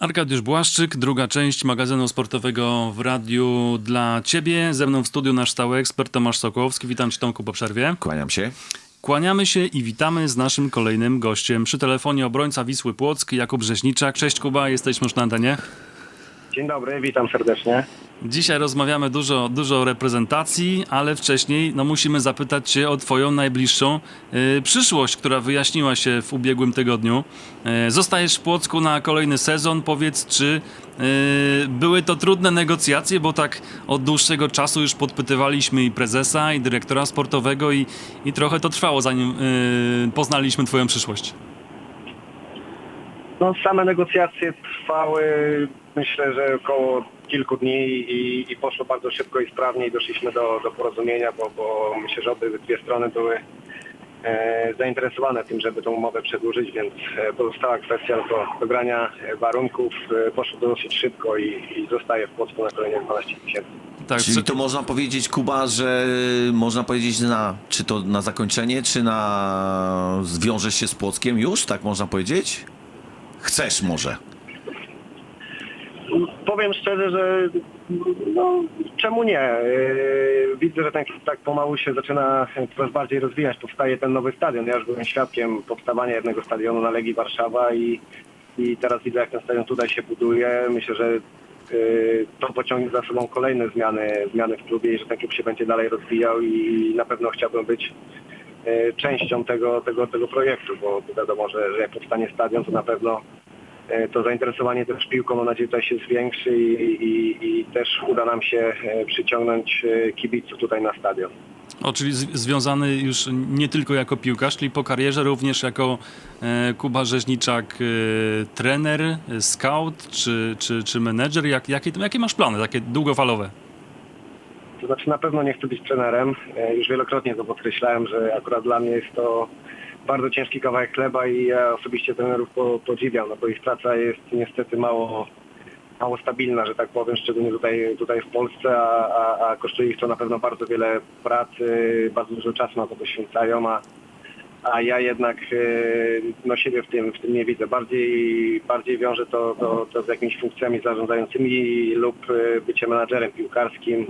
Arkadiusz Błaszczyk, druga część magazynu sportowego w radiu dla Ciebie. Ze mną w studiu nasz stały ekspert Tomasz Sokołowski. Witam Cię Tomku po przerwie. Kłaniam się. Kłaniamy się i witamy z naszym kolejnym gościem. Przy telefonie obrońca Wisły Płock, Jakub Rzeźniczak. Cześć Kuba, jesteśmy już na antenie. Dzień dobry, witam serdecznie. Dzisiaj rozmawiamy dużo, dużo o reprezentacji, ale wcześniej no, musimy zapytać Cię o Twoją najbliższą y, przyszłość, która wyjaśniła się w ubiegłym tygodniu. Y, zostajesz w Płocku na kolejny sezon. Powiedz, czy y, były to trudne negocjacje, bo tak od dłuższego czasu już podpytywaliśmy i prezesa, i dyrektora sportowego, i, i trochę to trwało, zanim y, poznaliśmy Twoją przyszłość. No, same negocjacje trwały myślę, że około kilku dni i, i poszło bardzo szybko i sprawnie i doszliśmy do, do porozumienia, bo, bo myślę, że obydwie strony były e, zainteresowane tym, żeby tą umowę przedłużyć, więc e, pozostała kwestia do dogrania warunków. E, poszło to dosyć szybko i, i zostaje w Płocku na kolejne 12 miesięcy. Tak, Czyli czy- to można powiedzieć, Kuba, że można powiedzieć na, czy to na zakończenie, czy na zwiążesz się z Płockiem już, tak można powiedzieć? Chcesz może. Powiem szczerze, że no, czemu nie? Yy, Widzę, że tak, tak pomału się zaczyna coraz bardziej rozwijać. Powstaje ten nowy stadion. Ja już byłem świadkiem powstawania jednego stadionu na Legii Warszawa i, i teraz widzę, jak ten stadion tutaj się buduje. Myślę, że yy, to pociągnie za sobą kolejne zmiany, zmiany w klubie i że ten klub się będzie dalej rozwijał i na pewno chciałbym być częścią tego, tego, tego projektu, bo wiadomo, że, że jak powstanie stadion, to na pewno E, to zainteresowanie też piłką mam nadzieję tutaj się zwiększy i, i, i też uda nam się e, przyciągnąć e, kibiców tutaj na stadion. O, czyli z- związany już nie tylko jako piłkarz, czyli po karierze również jako e, Kuba Rzeźniczak, e, trener, e, scout czy, czy, czy menedżer. Jak, jakie, jakie masz plany, takie długofalowe? To znaczy na pewno nie chcę być trenerem. E, Już wielokrotnie to podkreślałem, że akurat dla mnie jest to bardzo ciężki kawałek chleba i ja osobiście trenerów po, podziwiam, no bo ich praca jest niestety mało, mało stabilna, że tak powiem, szczególnie tutaj, tutaj w Polsce, a, a, a kosztuje ich to na pewno bardzo wiele pracy, bardzo dużo czasu na to poświęcają, a, a ja jednak e, no, siebie w tym, w tym nie widzę. Bardziej, bardziej wiążę to, to, to z jakimiś funkcjami zarządzającymi lub e, byciem menadżerem piłkarskim.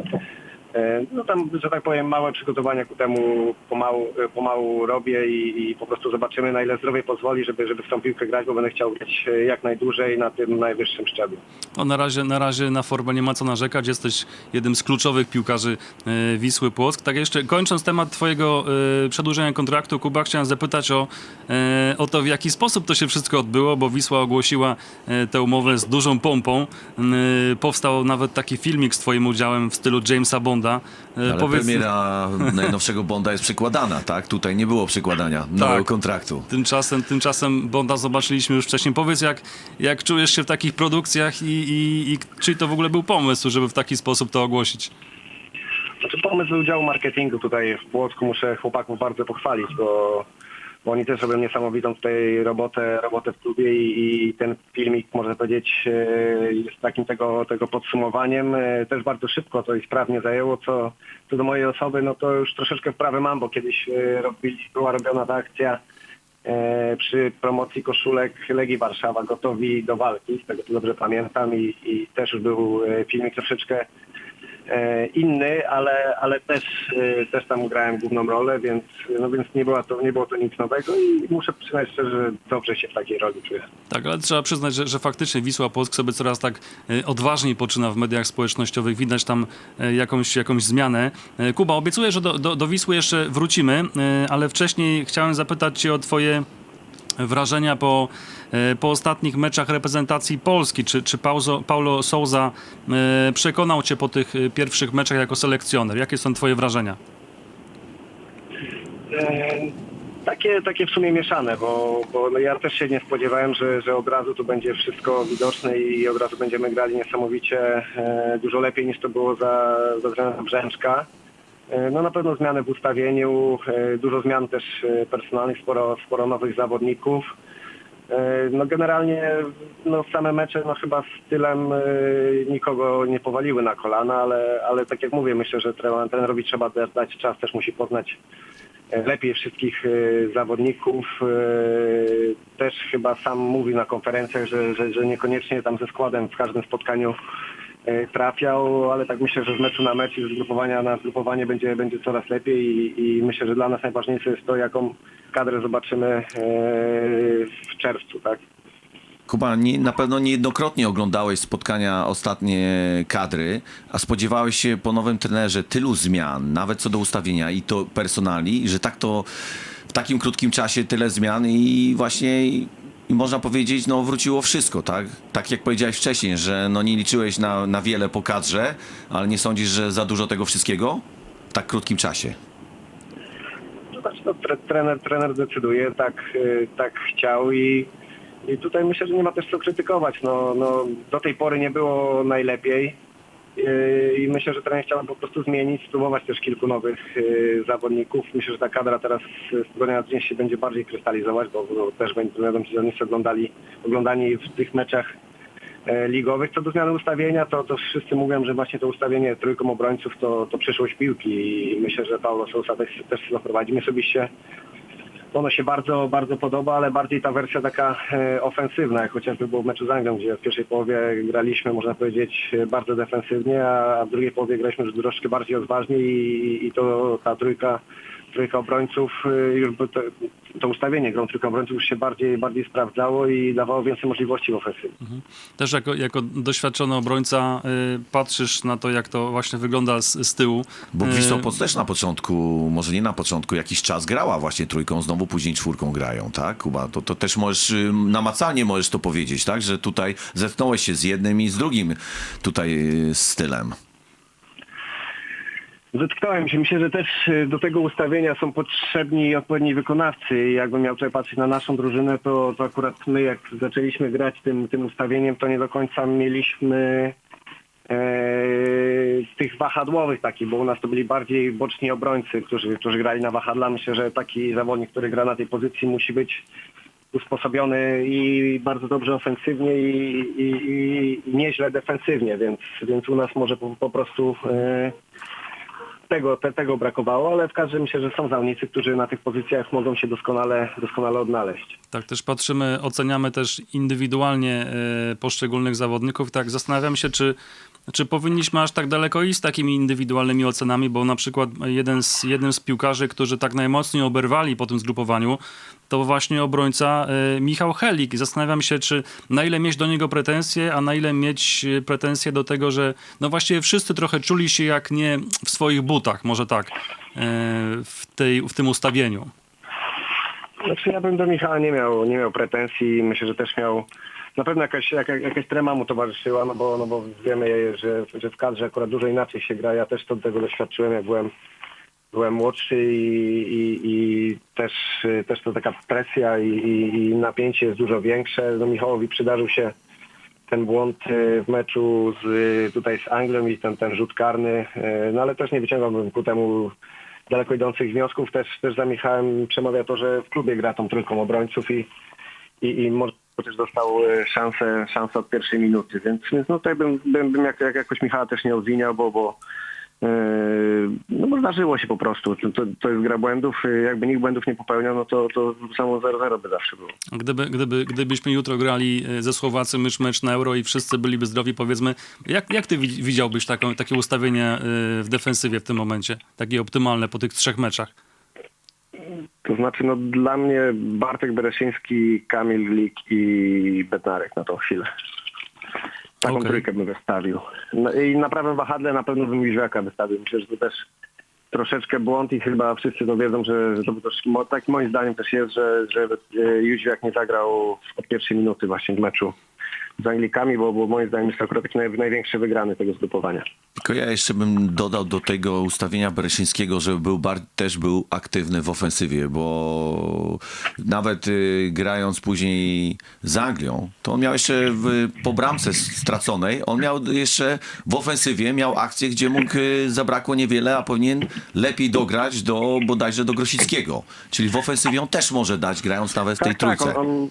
E, No tam, że tak powiem, małe przygotowania ku temu pomału, e, pomału robię i, i po prostu zobaczymy, na ile zdrowie pozwoli, żeby, żeby w tą piłkę grać, bo będę chciał grać e, jak najdłużej na tym najwyższym szczeblu. No, na, razie, na razie na formę nie ma co narzekać. Jesteś jednym z kluczowych piłkarzy Wisły Płock. Tak jeszcze kończąc temat twojego przedłużenia kontraktu, Kuba, chciałem zapytać o, o to, w jaki sposób to się wszystko odbyło, bo Wisła ogłosiła tę umowę z dużą pompą. Powstał nawet taki filmik z twoim udziałem w stylu Jamesa Bonda. E, Ale premiera najnowszego Bonda jest przykładana, tak? Tutaj nie było przykładania nowego Tak. kontraktu. Tymczasem, tymczasem Bonda zobaczyliśmy już wcześniej. Powiedz, jak, jak czujesz się w takich produkcjach i, i, i czy to w ogóle był pomysł, żeby w taki sposób to ogłosić? Znaczy pomysł udziału marketingu tutaj w Płocku muszę chłopaków bardzo pochwalić, bo, bo oni też robią niesamowitą tutaj robotę, robotę w klubie i, i ten filmik, można powiedzieć, e, jest takim tego, tego podsumowaniem. E, Też bardzo szybko to i sprawnie zajęło, co, co do mojej osoby, no to już troszeczkę wprawę mam, bo kiedyś e, robili, była robiona ta akcja przy promocji koszulek Legii Warszawa, gotowi do walki, z tego co dobrze pamiętam i, i też już był filmik troszeczkę inny, ale, ale też, e, też tam grałem główną rolę, więc, no więc nie, była to, nie było to nic nowego i muszę przyznać szczerze, że dobrze się w takiej roli czuję. Tak, ale trzeba przyznać, że, że faktycznie Wisła Płock sobie coraz tak e, odważniej poczyna w mediach społecznościowych. Widać tam e, jakąś, jakąś zmianę. E, Kuba, obiecuję, że do, do, do Wisły jeszcze wrócimy, e, ale wcześniej chciałem zapytać cię o twoje wrażenia po, e, po ostatnich meczach reprezentacji Polski. Czy, czy Paulo Souza e, przekonał cię po tych e, pierwszych meczach jako selekcjoner? Jakie są twoje wrażenia? Takie, takie w sumie mieszane, bo, bo no ja też się nie spodziewałem, że, że od razu tu będzie wszystko widoczne i od razu będziemy grali niesamowicie dużo lepiej niż to było za, za Brzęczka. E, No na pewno zmiany w ustawieniu, e, dużo zmian też e, personalnych, sporo, sporo nowych zawodników. No generalnie no same mecze no chyba stylem e, nikogo nie powaliły na kolana, ale, ale tak jak mówię, myślę, że trener- trenerowi trzeba dać czas, też musi poznać lepiej wszystkich zawodników. Też chyba sam mówił na konferencjach, że, że, że niekoniecznie tam ze składem w każdym spotkaniu trafiał, ale tak myślę, że z meczu na mecz i z grupowania na zgrupowanie będzie, będzie coraz lepiej i, i myślę, że dla nas najważniejsze jest to, jaką kadrę zobaczymy e, w czerwcu, tak? Kuba, nie, na pewno niejednokrotnie oglądałeś spotkania ostatnie kadry, a spodziewałeś się po nowym trenerze tylu zmian, nawet co do ustawienia i to personali, że tak to w takim krótkim czasie tyle zmian i właśnie i, można powiedzieć, no wróciło wszystko, tak? Tak jak powiedziałeś wcześniej, że no nie liczyłeś na, na wiele po kadrze, ale nie sądzisz, że za dużo tego wszystkiego w tak krótkim czasie? Znaczy, no, tre, trener, trener decyduje, tak, y, tak chciał i, i tutaj myślę, że nie ma też co krytykować. No, no, do tej pory nie było najlepiej i myślę, że trener chciał po prostu zmienić, spróbować też kilku nowych y, zawodników. Myślę, że ta kadra teraz z tygodnia na dzień się będzie bardziej krystalizować, bo, też będą zawodnicy oglądali, oglądani w tych meczach e, ligowych. Co do zmiany ustawienia, to, to wszyscy mówią, że właśnie to ustawienie trójką obrońców to, to przyszłość piłki i myślę, że Paulo Sousa też, też zaprowadzi. Mi osobiście ono się bardzo, bardzo podoba, ale bardziej ta wersja taka e, ofensywna, jak chociażby było w meczu z Anglią, gdzie w pierwszej połowie graliśmy, można powiedzieć, bardzo defensywnie, a w drugiej połowie graliśmy już troszkę bardziej odważnie i, i to ta trójka, trójka obrońców, e, już by to, to ustawienie grą trójką obrońców już się bardziej, bardziej sprawdzało i dawało więcej możliwości w ofensywie. Też jako, jako doświadczony obrońca y, patrzysz na to, jak to właśnie wygląda z, z tyłu. Bo Y, Wisła Płock też na początku, może nie na początku, jakiś czas grała właśnie trójką, znowu później czwórką grają, tak, Kuba? To, to też możesz, y, namacalnie możesz to powiedzieć, tak, że tutaj zetknąłeś się z jednym i z drugim tutaj y, stylem. Zetknąłem się. Myślę, że też y, do tego ustawienia są potrzebni odpowiedni wykonawcy. Jakbym miał tutaj patrzeć na naszą drużynę, to, to akurat my jak zaczęliśmy grać tym, tym ustawieniem, to nie do końca mieliśmy e, tych wahadłowych takich, bo u nas to byli bardziej boczni obrońcy, którzy, którzy grali na wahadla. Myślę, że taki zawodnik, który gra na tej pozycji musi być usposobiony i bardzo dobrze ofensywnie i, i, i nieźle defensywnie, więc, więc u nas może po, po prostu e, tego, te, tego brakowało, ale w każdym myślę, że są zawodnicy, którzy na tych pozycjach mogą się doskonale, doskonale odnaleźć. Tak, też patrzymy, oceniamy też indywidualnie e, poszczególnych zawodników. Tak, zastanawiam się, czy, czy powinniśmy aż tak daleko iść z takimi indywidualnymi ocenami, bo na przykład jeden z, jednym z piłkarzy, którzy tak najmocniej oberwali po tym zgrupowaniu, to właśnie obrońca e, Michał Helik. Zastanawiam się, czy na ile mieć do niego pretensje, a na ile mieć e, pretensje do tego, że no właściwie wszyscy trochę czuli się jak nie w swoich butach, może tak, e, w, tej, w tym ustawieniu. Znaczy ja bym do Michała nie miał, nie miał pretensji. Myślę, że też miał na pewno jakaś, jaka, jakaś trema mu towarzyszyła, no bo, no bo wiemy, że, że w kadrze akurat dużo inaczej się gra. Ja też to tego doświadczyłem, jak byłem, byłem młodszy i, i, i też, też to taka presja i, i, napięcie jest dużo większe. No Michałowi przydarzył się ten błąd e, w meczu z, tutaj z Anglią i ten, ten rzut karny, e, no ale też nie wyciągałbym ku temu daleko idących wniosków. Też, też za Michałem przemawia to, że w klubie gra tą trójką obrońców i, i, i może też dostał e, szansę, szansę od pierwszej minuty, więc, więc no tutaj bym, bym, bym jak, jak jakoś Michała też nie obwiniał, bo, bo e, no bo zdarzyło się po prostu. To, to, jest gra błędów. Jakby nikt błędów nie popełniał, no to, to samo 0-0 by zawsze było. Gdyby, gdyby, gdybyśmy jutro grali e, ze Słowacją mecz, mecz na Euro i wszyscy byliby zdrowi, powiedzmy, jak, jak ty wi- widziałbyś taką, takie ustawienie w defensywie w tym momencie? Takie optymalne po tych trzech meczach? To znaczy, no dla mnie Bartek Bereszyński, Kamil Glik i Bednarek na tą chwilę. Taką Okej. trójkę bym wystawił. No i na prawym wahadle na pewno bym Jóźwiaka wystawił. Myślę, że to też troszeczkę błąd i chyba wszyscy to wiedzą, że, że to by też, tak moim zdaniem też jest, że, że e, Jóźwiak nie zagrał od pierwszej minuty właśnie w meczu z Anglikami, bo, bo moim zdaniem jest to akurat taki naj, największy wygrany tego zgrupowania. Tylko ja jeszcze bym dodał do tego ustawienia Bereszyńskiego, żeby był też był aktywny w ofensywie, bo nawet y, grając później z Anglią, to on miał jeszcze w, po bramce straconej, on miał jeszcze w ofensywie, miał akcję, gdzie mógł, y, zabrakło niewiele, a powinien lepiej dograć do bodajże do Grosickiego. Czyli w ofensywie on też może dać, grając nawet w tej tak, trójce. tak, on, on,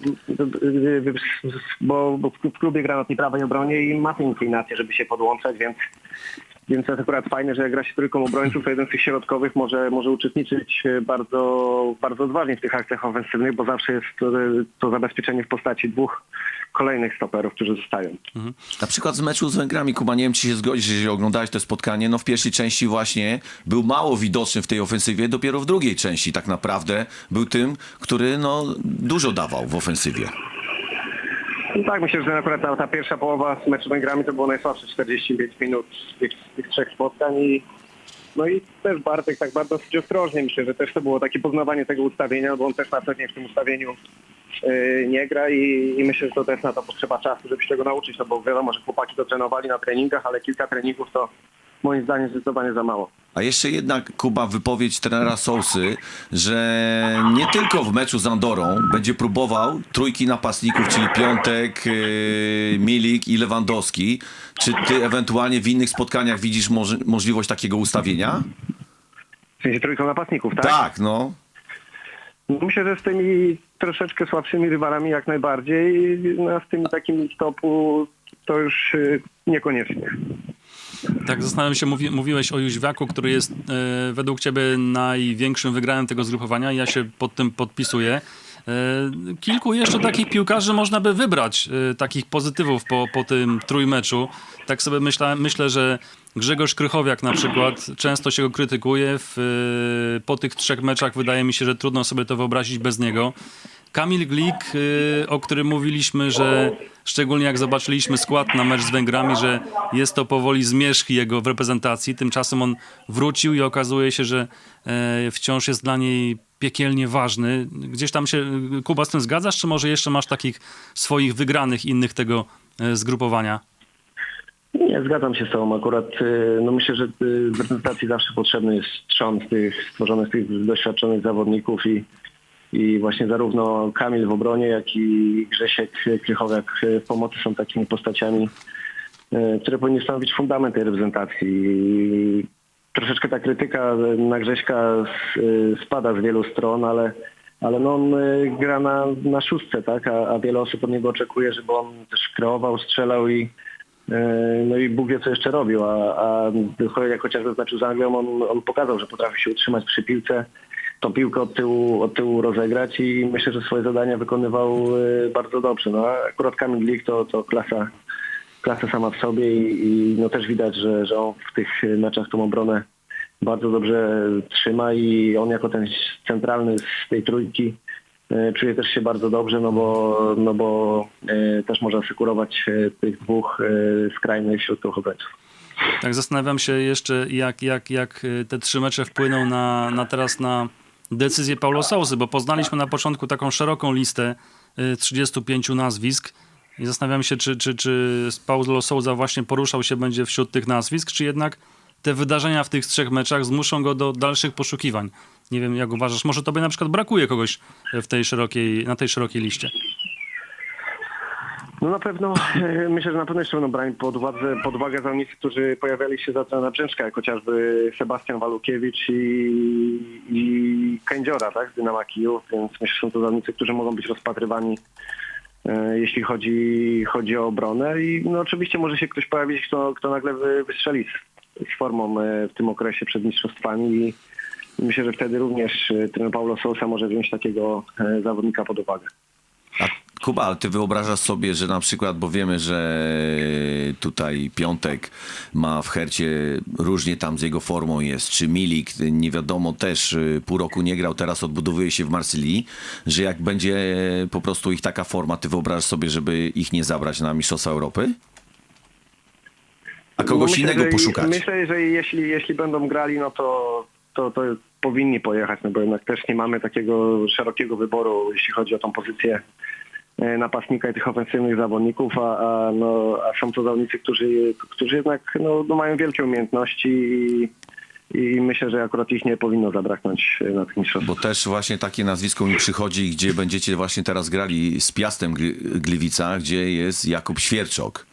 bo, bo w klubie gra na tej prawej obronie i ma tę inklinację, żeby się podłączać, więc Więc to jest akurat fajne, że gra się trójką obrońców, to jeden z tych środkowych może, może uczestniczyć e, bardzo, bardzo odważnie w tych akcjach ofensywnych, bo zawsze jest to, to zabezpieczenie w postaci dwóch kolejnych stoperów, którzy zostają. Na przykład z meczu z Węgrami, Kuba, nie wiem, czy się zgodzisz, jeżeli oglądałeś to spotkanie, no w pierwszej części właśnie był mało widoczny w tej ofensywie, dopiero w drugiej części tak naprawdę był tym, który no dużo dawał w ofensywie. No tak, myślę, że akurat ta, ta pierwsza połowa z meczu z Węgrami to było najsłabsze 45 minut tych, tych trzech spotkań i no i też Bartek tak bardzo dosyć ostrożnie. Myślę, że też to było takie poznawanie tego ustawienia, bo on też na dzień w tym ustawieniu yy, nie gra i, i myślę, że to też na to potrzeba czasu, żeby się tego nauczyć, no bo wiadomo, że chłopaki to trenowali na treningach, ale kilka treningów to moim zdaniem zdecydowanie za mało. A jeszcze jednak, Kuba, wypowiedź trenera Sousy, że nie tylko w meczu z Andorą będzie próbował trójki napastników, czyli Piątek, yy, Milik i Lewandowski. Czy ty ewentualnie w innych spotkaniach widzisz może, możliwość takiego ustawienia? W sensie trójką napastników, tak? Tak, no. Myślę, że z tymi troszeczkę słabszymi rywalami jak najbardziej, no, a z tymi takimi stopu to już yy, niekoniecznie. Tak, zastanawiam się, mówi, mówiłeś o Jóźwiaku, który jest e, według ciebie największym wygranym tego zgrupowania. Ja się pod tym podpisuję. E, kilku jeszcze takich piłkarzy można by wybrać, e, takich pozytywów po, po tym trójmeczu. Tak sobie myślę, myślę, że Grzegorz Krychowiak na przykład, często się go krytykuje. W, e, po tych trzech meczach wydaje mi się, że trudno sobie to wyobrazić bez niego. Kamil Glik, y, o którym mówiliśmy, że szczególnie jak zobaczyliśmy skład na mecz z Węgrami, że jest to powoli zmierzch jego w reprezentacji. Tymczasem on wrócił i okazuje się, że e, wciąż jest dla niej piekielnie ważny. Gdzieś tam się, Kuba, z tym zgadzasz, czy może jeszcze masz takich swoich wygranych innych tego e, zgrupowania? Nie, zgadzam się z tobą. Akurat y, no myślę, że w reprezentacji zawsze potrzebny jest z tych stworzony z tych doświadczonych zawodników i, i właśnie zarówno Kamil w obronie, jak i Grzesiek Krychowiak w pomocy są takimi postaciami, y, które powinny stanowić fundament tej reprezentacji. I troszeczkę ta krytyka na Grześka y, spada z wielu stron, ale ale no on gra na, na szóstce, tak? A, a wiele osób od niego oczekuje, żeby on też kreował, strzelał i e, no i Bóg wie, co jeszcze robił, a, a jak chociażby w meczu z Anglią on, on pokazał, że potrafi się utrzymać przy piłce, tą piłkę od tyłu, od tyłu rozegrać i myślę, że swoje zadania wykonywał e, bardzo dobrze. No, akurat Kamil Glik to, to klasa, klasa sama w sobie i, i no też widać, że, że on w tych meczach tą obronę bardzo dobrze trzyma i on jako ten centralny z tej trójki e, czuje też się bardzo dobrze, no bo, no bo e, też może asekurować tych dwóch skrajnych środków obrońców. Tak, zastanawiam się jeszcze, jak, jak, jak y, te trzy mecze wpłyną na, na teraz na decyzję Paulo Sousy, bo poznaliśmy na początku taką szeroką listę y, 35 nazwisk i zastanawiam się, czy, czy, czy Paulo Souza właśnie poruszał się będzie wśród tych nazwisk, czy jednak te wydarzenia w tych trzech meczach zmuszą go do dalszych poszukiwań. Nie wiem, jak uważasz, może tobie na przykład brakuje kogoś w tej szerokiej, na tej szerokiej liście. No na pewno, e, myślę, że na pewno jeszcze będą brani pod uwagę, pod uwagę zawodnicy, którzy pojawiali się za trenera Brzęczka, jak chociażby Sebastian Walukiewicz i, i Kędziora, tak, z Dynama Kijów, więc myślę, że są to zawodnicy, którzy mogą być rozpatrywani e, jeśli chodzi, chodzi o obronę i no oczywiście może się ktoś pojawić, kto, kto nagle wy, wystrzeli z, z formą e, w tym okresie przed mistrzostwami i myślę, że wtedy również trener Paulo Sousa może wziąć takiego zawodnika pod uwagę. A Kuba, ale ty wyobrażasz sobie, że na przykład, bo wiemy, że tutaj Piątek ma w Hercie różnie tam z jego formą jest, czy Milik, nie wiadomo, też y, pół roku nie grał, teraz odbudowuje się w Marsylii, że jak będzie po prostu ich taka forma, ty wyobrażasz sobie, żeby ich nie zabrać na Mistrzostwa Europy? A kogoś No myślę, innego że- poszukać? Myślę, że jeśli, jeśli będą grali, no to, to, to powinni pojechać, no bo jednak też nie mamy takiego szerokiego wyboru, jeśli chodzi o tą pozycję e, napastnika i tych ofensywnych zawodników, a, a, no, a są to zawodnicy, którzy, którzy jednak no, no mają wielkie umiejętności i, i myślę, że akurat ich nie powinno zabraknąć e, na tych mistrzostwach. Bo też właśnie takie nazwisko mi przychodzi, gdzie będziecie właśnie teraz grali z Piastem Gli- Gliwica, gdzie jest Jakub Świerczok.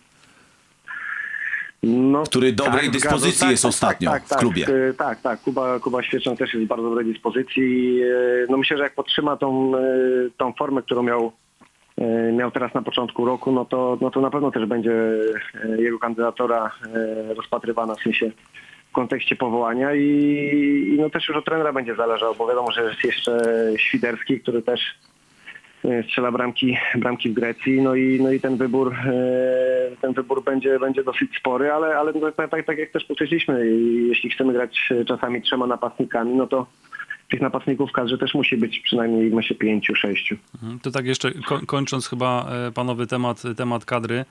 No, Który dobrej zgadza- dyspozycji jest ostatnio w klubie. e, Tak, tak. Kuba, Kuba Świeczan też jest w bardzo dobrej dyspozycji. E, No myślę, że jak podtrzyma tą, e, tą formę, którą miał miał teraz na początku roku, no to, no to na pewno też będzie jego kandydatura rozpatrywana w sensie w kontekście powołania i, i no też już od trenera będzie zależało, bo wiadomo, że jest jeszcze Świderski, który też strzela bramki, bramki w Grecji, no i, no i ten wybór e, ten wybór będzie, będzie dosyć spory, ale, ale no, tak, tak, tak jak też podkreśliliśmy, i jeśli chcemy grać e, czasami trzema napastnikami, no to tych napastników w kadrze też musi być przynajmniej myślę pięciu, sześciu. Mhm. To tak jeszcze ko- kończąc chyba e, panowy temat, temat kadry, e,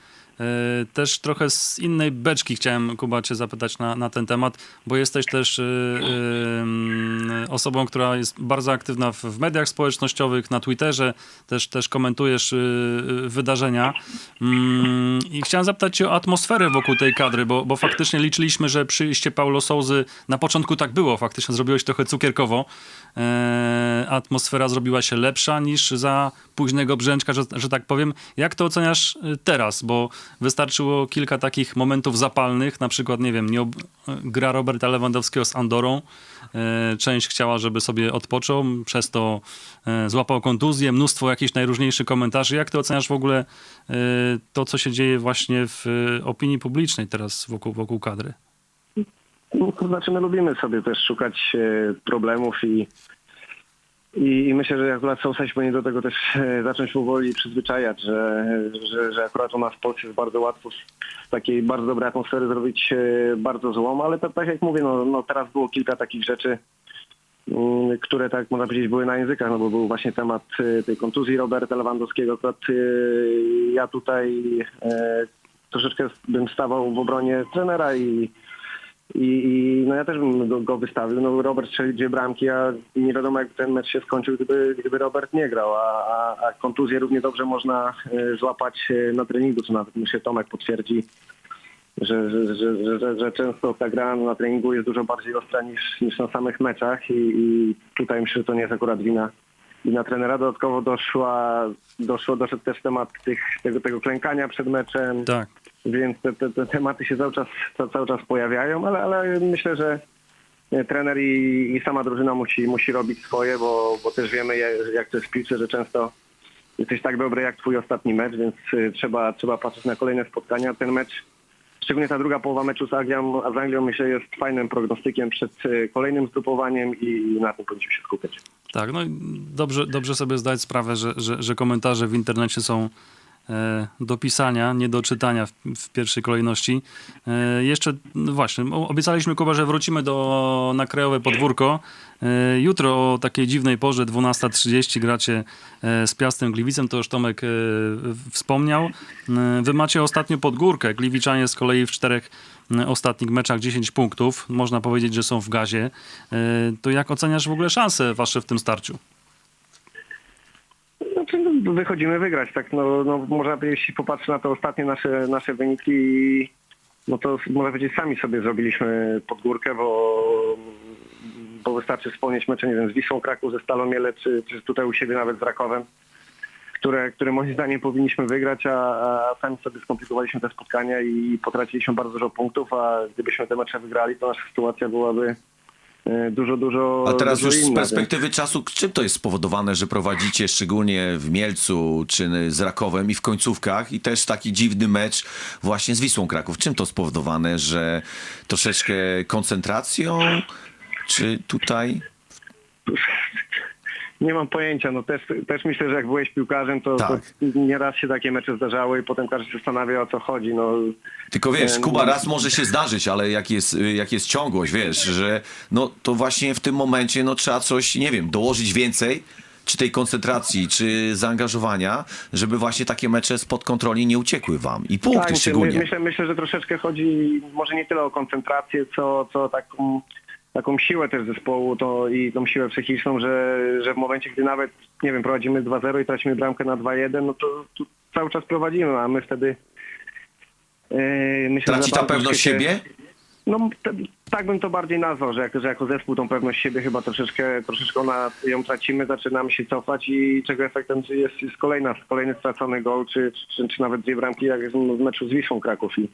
też trochę z innej beczki chciałem Kuba cię zapytać na, na ten temat, bo jesteś też e, e, mm, osobą, która jest bardzo aktywna w, w mediach społecznościowych, na Twitterze, też, też komentujesz e, e, wydarzenia Mm, i chciałem zapytać cię o atmosferę wokół tej kadry, bo, bo faktycznie liczyliśmy, że przyjście Paulo Souzy, na początku tak było, faktycznie zrobiłeś trochę cukierkowo, e, atmosfera zrobiła się lepsza niż za późnego brzęczka, że, że tak powiem. Jak to oceniasz teraz? Bo wystarczyło kilka takich momentów zapalnych, na przykład, nie wiem, nie ob... gra Roberta Lewandowskiego z Andorą. E, Część chciała, żeby sobie odpoczął, przez to e, złapał kontuzję, mnóstwo jakichś najróżniejszych komentarzy. Jak ty oceniasz w ogóle e, to, co się dzieje właśnie w opinii publicznej teraz wokół, wokół kadry? No, to znaczy my lubimy sobie też szukać problemów i, i, i myślę, że akurat Sousa się powinien do tego też e, zacząć powoli przyzwyczajać, że, że, że akurat u nas w Polsce jest bardzo łatwo z, takiej bardzo dobrej atmosfery zrobić e, bardzo złą, ale to, tak jak mówię, no, no teraz było kilka takich rzeczy, mm, które tak można powiedzieć były na językach, no bo był właśnie temat e, tej kontuzji Roberta Lewandowskiego. Akurat ja tutaj troszeczkę bym stawał w obronie trenera i i, i no ja też bym go, go wystawił. No Robert strzelił dwie bramki, a nie wiadomo jak ten mecz się skończył, gdyby, gdyby Robert nie grał, a, a, a kontuzję równie dobrze można e, złapać e, na treningu, co nawet myślę Tomek potwierdzi, że, że, że, że, że, często ta gra na treningu jest dużo bardziej ostra niż, niż na samych meczach i, i tutaj myślę, że to nie jest akurat wina wina trenera. Dodatkowo doszła, doszło, doszedł też temat tych, tego, tego klękania przed meczem. Tak. Więc te, te, te tematy się cały czas, ca- cały czas pojawiają, ale, ale myślę, że e, trener i, i sama drużyna musi, musi robić swoje, bo, bo też wiemy, jak, to jest w piłce, że często jesteś tak dobry jak twój ostatni mecz, więc e, trzeba, trzeba patrzeć na kolejne spotkania. Ten mecz, szczególnie ta druga połowa meczu z Anglią, a z Anglią myślę jest fajnym prognostykiem przed e, kolejnym zgrupowaniem i na tym powinniśmy się skupiać. Tak, no dobrze, dobrze sobie zdać sprawę, że, że, że komentarze w internecie są do pisania, nie do czytania w, w pierwszej kolejności. E, jeszcze, no właśnie, obiecaliśmy Kuba, że wrócimy do na krajowe podwórko. E, jutro o takiej dziwnej porze, 12.30 gracie e, z Piastem Gliwicem, to już Tomek e, wspomniał. E, wy macie ostatnio podgórkę, Gliwiczanie z kolei w czterech e, ostatnich meczach 10 punktów. Można powiedzieć, że są w gazie. E, To jak oceniasz w ogóle szanse wasze w tym starciu? Znaczy, wychodzimy wygrać, tak, no, no można jeśli popatrzy na te ostatnie nasze, nasze wyniki, no to można powiedzieć, sami sobie zrobiliśmy podgórkę, bo, bo wystarczy wspomnieć mecze, nie wiem, z Wisłą Kraków, ze Stalą Miele, czy, czy tutaj u siebie nawet z Rakowem, które, które moim zdaniem powinniśmy wygrać, a, a sami sobie skomplikowaliśmy te spotkania i potraciliśmy bardzo dużo punktów, a gdybyśmy te mecze wygrali, to nasza sytuacja byłaby dużo, dużo A teraz dużo już z inna, więc- perspektywy czasu, czym to jest spowodowane, że prowadzicie szczególnie w Mielcu czy z Rakowem i w końcówkach i też taki dziwny mecz właśnie z Wisłą Kraków? Czym to spowodowane, że troszeczkę koncentracją, czy tutaj... Nie mam pojęcia, no też, też myślę, że jak byłeś piłkarzem, to, Tak. to nieraz się takie mecze zdarzały i potem każdy się zastanawia o co chodzi. No, Tylko wiesz, Em, Kuba, raz może się zdarzyć, ale jak jest, jak jest ciągłość, wiesz, że no to właśnie w tym momencie no trzeba coś, nie wiem, dołożyć więcej, czy tej koncentracji, czy zaangażowania, żeby właśnie takie mecze spod kontroli nie uciekły wam. I punkty tak, myślę, szczególnie. myślę, myślę, że troszeczkę chodzi może nie tyle o koncentrację, co, co taką, taką siłę też zespołu to i tą siłę psychiczną, że, że w momencie, gdy nawet, nie wiem, prowadzimy 2-0 i tracimy bramkę na 2-1, no to, to cały czas prowadzimy, a my wtedy... Yy, myślę, Traci że ta pewność się- siebie? No te, tak bym to bardziej nazwał, że, jako- że jako zespół tą pewność siebie chyba troszeczkę, troszeczkę ona, ją tracimy, zaczynamy się cofać i czego efektem jest, jest kolejna, kolejny stracony gol, czy, czy, czy nawet dwie bramki jak w meczu z Wisłą Kraków. I,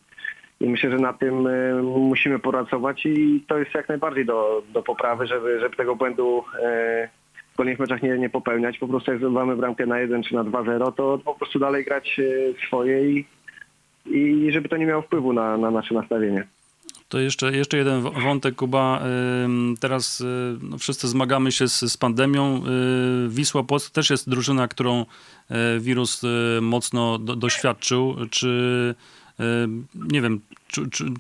i myślę, że na tym y, musimy pracować i to jest jak najbardziej do, do poprawy, żeby, żeby tego błędu y, w kolejnych meczach nie, nie popełniać. Po prostu jak zdobywamy bramkę na 1 czy na 2-0, to po prostu dalej grać e, swoje i, i żeby to nie miało wpływu na, na nasze nastawienie. To jeszcze, jeszcze jeden wątek, Kuba. Teraz no, wszyscy zmagamy się z, z pandemią. Wisła Płock też jest drużyna, którą wirus mocno do, doświadczył. Czy, nie wiem,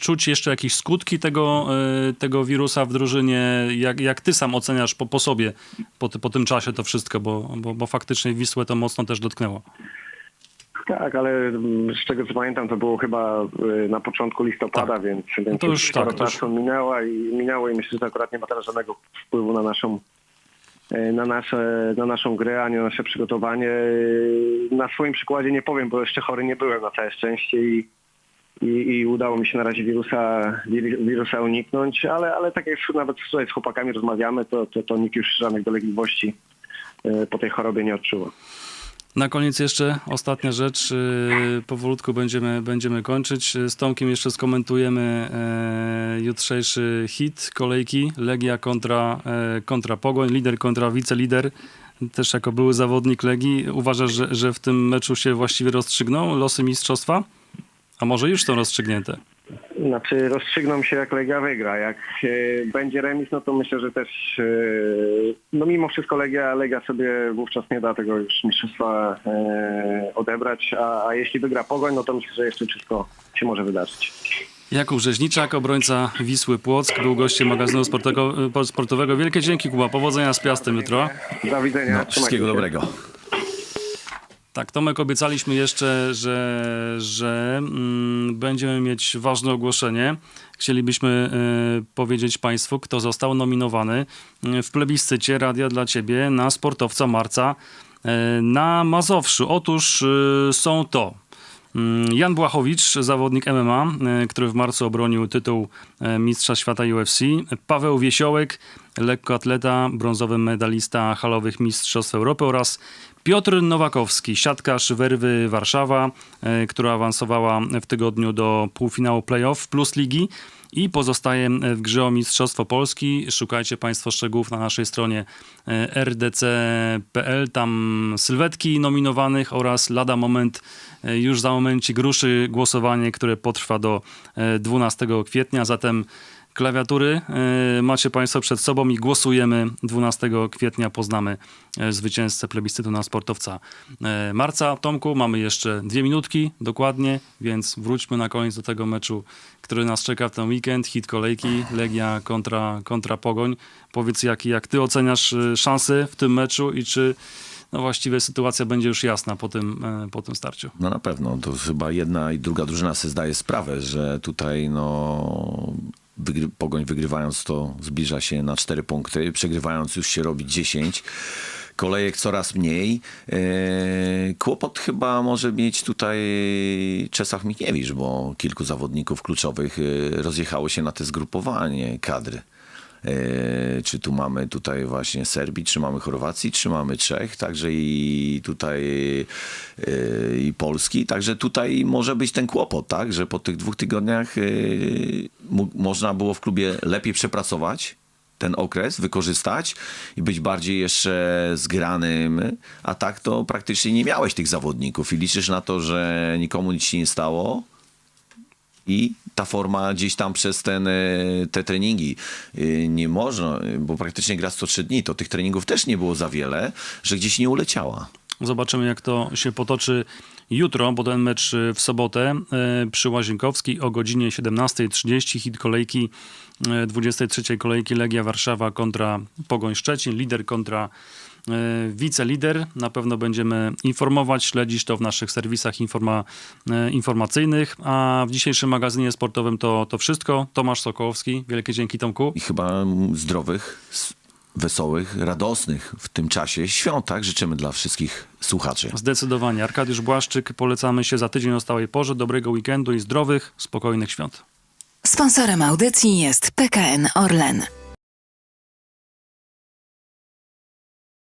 czuć jeszcze jakieś skutki tego, y, tego wirusa w drużynie? Jak, jak ty sam oceniasz po, po sobie, po, po tym czasie to wszystko? Bo, bo, bo faktycznie Wisłę to mocno też dotknęło. Tak, ale mm, z tego co pamiętam, to było chyba y, na początku listopada, Tak. więc, więc to już tak, to już- czasu minęła i minęło i myślę, że to akurat nie ma teraz żadnego wpływu na naszą y, na, nasze, na naszą grę, ani na nasze przygotowanie. Na swoim przykładzie nie powiem, bo jeszcze chory nie byłem na całe szczęście i, i, i udało mi się na razie wirusa, wir- wirusa uniknąć, ale, ale tak jak nawet tutaj z chłopakami rozmawiamy, to, to, to nikt już żadnych dolegliwości y, po tej chorobie nie odczuwa. Na koniec jeszcze ostatnia rzecz. Yy, Powolutku będziemy, będziemy kończyć. Z Tomkiem jeszcze skomentujemy e, jutrzejszy hit kolejki. Legia kontra, e, kontra Pogoń, lider kontra wicelider. Też jako były zawodnik Legii. Uważasz, że, że w tym meczu się właściwie rozstrzygną losy mistrzostwa? A może już są rozstrzygnięte? Znaczy rozstrzygną się jak Legia wygra. Jak e, będzie remis, no to myślę, że też e, no mimo wszystko Legia, Legia sobie wówczas nie da tego już mistrzostwa e, odebrać, a, a jeśli wygra Pogoń, no to myślę, że jeszcze wszystko się może wydarzyć. Jakub Rzeźniczak, obrońca Wisły Płock, był gościem magazynu sportowego. sportowego. Wielkie dzięki Kuba, powodzenia z Piastem jutro. Do widzenia. No, wszystkiego się. dobrego. Tak, Tomek, obiecaliśmy jeszcze, że, że mm, będziemy mieć ważne ogłoszenie. Chcielibyśmy y, powiedzieć Państwu, kto został nominowany y, w plebiscycie Radia dla Ciebie na sportowca marca y, na Mazowszu. Otóż y, są to Mm, Jan Błachowicz, zawodnik MMA, który w marcu obronił tytuł mistrza świata UFC. Paweł Wiesiołek, lekkoatleta, brązowy medalista halowych mistrzostw Europy oraz Piotr Nowakowski, siatkarz Werwy Warszawa, y, która awansowała w tygodniu do półfinału playoff plus ligi i pozostaje w grze o Mistrzostwo Polski. Szukajcie Państwo szczegółów na naszej stronie e, rdc.pl. Tam sylwetki nominowanych oraz lada moment, e, już za momencik ruszy głosowanie, które potrwa do e, 12 kwietnia. Zatem klawiatury e, macie Państwo przed sobą i głosujemy 12 kwietnia. Poznamy e, zwycięzcę plebiscytu na sportowca e, marca. Tomku, mamy jeszcze dwie minutki dokładnie, więc wróćmy na koniec do tego meczu, który nas czeka w ten weekend. Hit kolejki, Legia kontra, kontra Pogoń. Powiedz, jak, jak ty oceniasz szanse w tym meczu i czy no właściwie sytuacja będzie już jasna po tym, po tym starciu. No na pewno, to chyba jedna i druga drużyna sobie zdaje sprawę, że tutaj no wygry, Pogoń wygrywając to zbliża się na 4 punkty, przegrywając już się robi 10. Kolejek coraz mniej. Eee, Kłopot chyba może mieć tutaj Czesach Mikiewicz, bo kilku zawodników kluczowych e, rozjechało się na te zgrupowanie kadry. E, czy tu mamy tutaj właśnie Serbii, czy mamy Chorwacji, czy mamy Czech, także i tutaj e, i Polski, także tutaj może być ten kłopot, tak, że po tych dwóch tygodniach e, można było w klubie lepiej przepracować ten okres, wykorzystać i być bardziej jeszcze zgranym, a tak to praktycznie nie miałeś tych zawodników. I liczysz na to, że nikomu nic się nie stało, i ta forma gdzieś tam przez ten, e, te treningi e, nie można, e, bo praktycznie gra 103 dni, to tych treningów też nie było za wiele, że gdzieś nie uleciała. Zobaczymy, jak to się potoczy jutro, bo ten mecz y, w sobotę przy Łazienkowskiej o godzinie 17.30. Hit kolejki y, 23 kolejki Legia Warszawa kontra Pogoń Szczecin. Lider kontra wicelider. Na pewno będziemy informować, śledzić to w naszych serwisach informa, y, informacyjnych. A w dzisiejszym magazynie sportowym to, to wszystko. Tomasz Sokołowski. Wielkie dzięki Tomku. I chyba mm, zdrowych, wesołych, radosnych w tym czasie świąt, tak? Życzymy dla wszystkich słuchaczy. Zdecydowanie. Arkadiusz Błaszczyk. Polecamy się za tydzień o stałej porze. Dobrego weekendu i zdrowych, spokojnych świąt. Sponsorem audycji jest PKN Orlen.